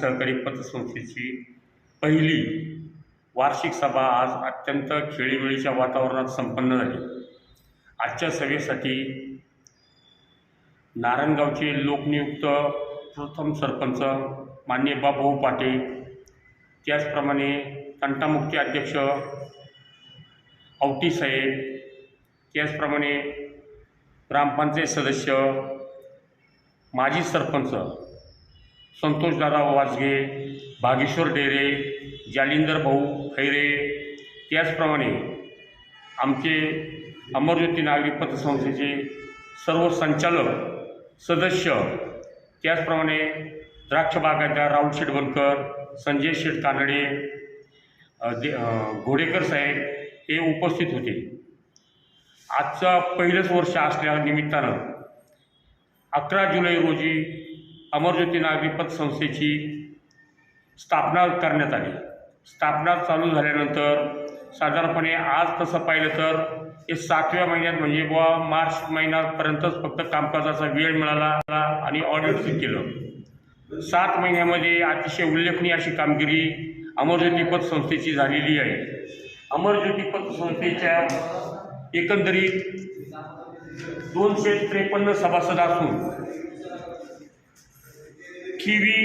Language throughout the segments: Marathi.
सहकारी पतसंस्थेची पहिली वार्षिक सभा आज अत्यंत खेळीमेळीच्या वातावरणात संपन्न झाली. आजच्या सभेसाठी नारायणगावचे लोकनियुक्त प्रथम सरपंच मान्य बाबाभाऊ पाटे त्याचप्रमाणे तंटामुक्ती अध्यक्ष औटी साहेब त्याचप्रमाणे ग्रामपंचायत सदस्य माजी सरपंच संतोषदादा वाजगे भागेश्वर डेरे जालिंदर भाऊ खैरे त्याचप्रमाणे आमचे अमरज्योती नागरी पतसंस्थेचे सर्व संचालक सदस्य त्याचप्रमाणे द्राक्ष बागायतदार राहुल शेटवणकर संजय शेठ कानडे दे घोडेकर साहेब हे उपस्थित होते. आजचं पहिलंच वर्ष असल्या निमित्तानं अकरा जुलै रोजी अमरज्योती नागरी पतसंस्थेची स्थापना करण्यात आली. स्थापना चालू झाल्यानंतर साधारणपणे आज तसं पाहिलं तर हे सातव्या महिन्यात म्हणजे बुवा मार्च महिन्यापर्यंतच फक्त कामकाजाचा वेळ मिळाला आणि ऑडिट केलं. सात महिन्यामध्ये अतिशय उल्लेखनीय अशी कामगिरी अमरज्योती पतसंस्थेची झालेली आहे. अमरज्योती पतसंस्थेच्या एकंदरीत दोनशे त्रेपन्न सभासद असून किवी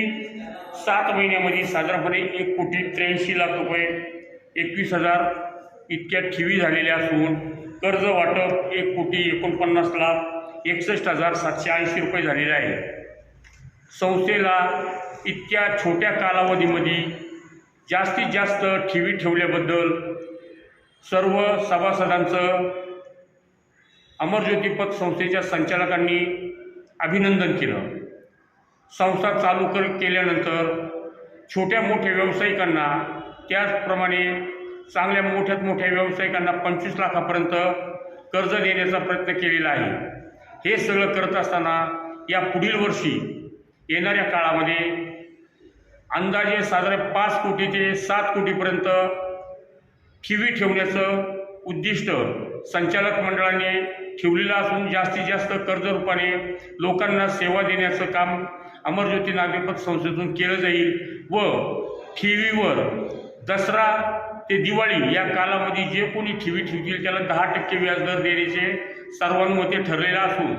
सात महिन्यामध्ये साधारणपणे एक कोटी त्र्याऐंशी लाख रुपये एकवीस हजार इतक्या ठिवी झालेल्या असून कर्ज वाटप एक कोटी एकोणपन्नास लाख एकसष्ट हजार सातशे ऐंशी रुपये झालेले आहे. संस्थेला इतक्या छोट्या कालावधीमध्ये जास्तीत जास्त ठेवी ठेवल्याबद्दल सर्व सभासदांचं अमरज्योतीपत संस्थेच्या संचालकांनी अभिनंदन केलं. संस्था चालू कर केल्यानंतर छोट्या मोठ्या व्यावसायिकांना त्याचप्रमाणे चांगल्या मोठ्यात मोठ्या व्यावसायिकांना पंचवीस लाखापर्यंत कर्ज देण्याचा प्रयत्न केलेला आहे. हे सगळं करत असताना या पुढील वर्षी येणाऱ्या काळामध्ये अंदाजे साधारण पाच कोटी ते सात कोटीपर्यंत ठिवी ठेवण्याचं उद्दिष्ट संचालक मंडळाने ठेवलेलं असून जास्तीत जास्त कर्जरूपाने लोकांना सेवा देण्याचं काम अमरज्योती नागरिकपत संस्थेतून केलं जाईल व ठेवीवर दसरा ते दिवाळी या कालामध्ये जे कोणी ठेवी ठेवतील त्याला दहा टक्के व्याजदर देण्याचे सर्वानुमते ठरलेलं असून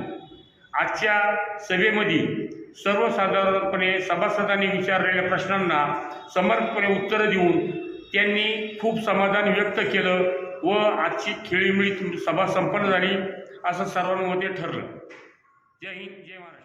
आजच्या सभेमध्ये सर्वसाधारणपणे सभासदांनी विचारलेल्या प्रश्नांना समर्थपणे उत्तरं देऊन त्यांनी खूप समाधान व्यक्त केलं व आजची खेळीमेळी सभा संपन्न झाली असं सर्वानुमते ठरलं. जय हिंद जय महाराष्ट्र.